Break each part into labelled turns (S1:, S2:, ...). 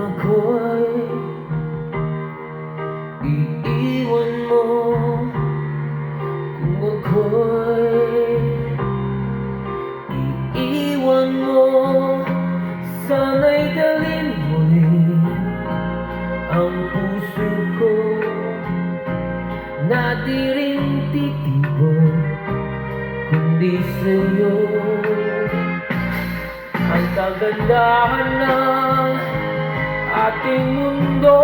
S1: ako'y iiwan mo Kung ako'y iiwan mo. Sana'y dalin muli ang puso ko Na di rin titibo kundi sa'yo. Ang kagandahan ng ating mundo.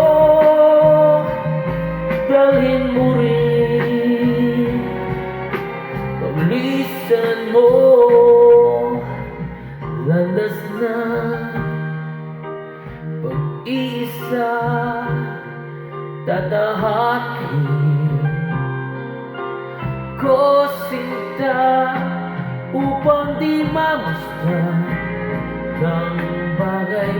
S1: Dalhin mo rin Paglisan mo. Landas na Pag-iisa Tatahakin Ko sinta Upang di mamusta Ng bagay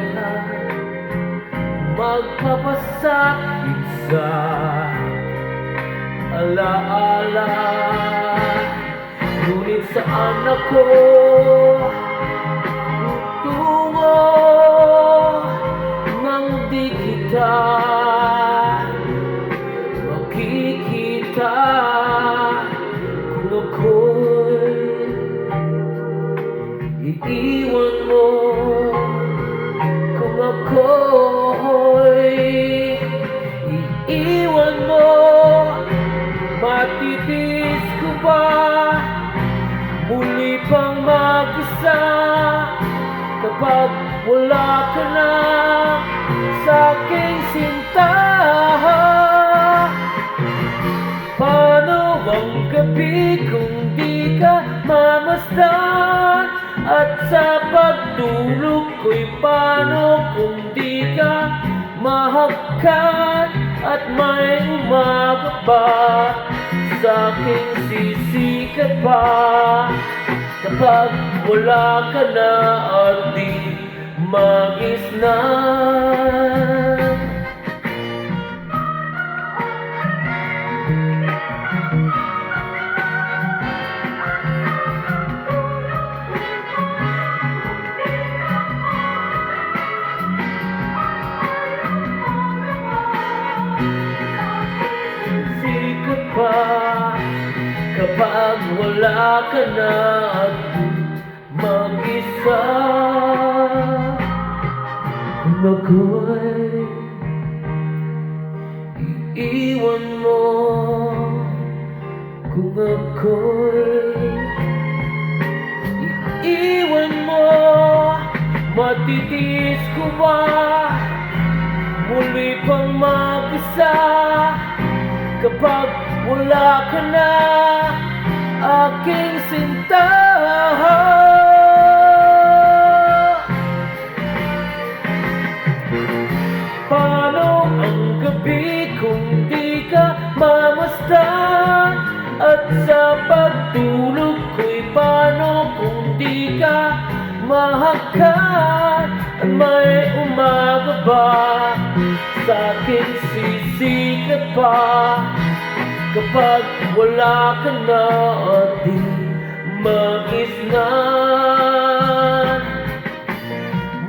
S1: ka Magpapasakit sa alaala. Ngunit saan ako tutungo Nang di kita makikita Kung ako'y iiwan mo Kung ako'y Ba? Muli pang mag-isa. Kapag wala ka na Sa aking sinta Paano ang gabi kung di ka mamasdan? At sa pagtulog ko'y paano kung di ka mahagkan? At may umaga pa sa aking sisikat pa Kapag wala ka na at di magisnan Sikat Kapag wala ka na at mag-isa Kung ako'y iiwan mo Kung ako'y iiwan mo Matitiis ko ba? Muli pang mag-isa Kapag wala ka na sa pagtulog ko'y paano kung di ka mahagkan? At may umaga ba? Sa aking sisikat pa. Kapag wala ka na at di magisnan.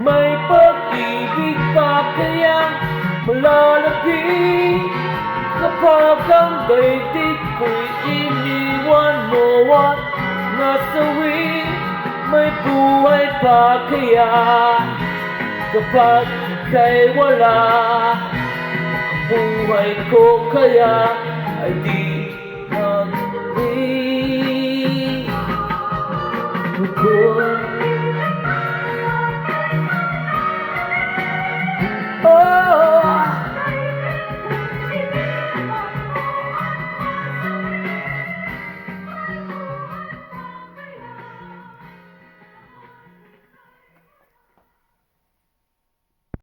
S1: May pag-ibig pa kaya malalapit Kapag ang daigdig ko'y iniwan mo at nasawi May buhay pa kaya. Kapag ika'y wala Ang buhay ko kaya ay di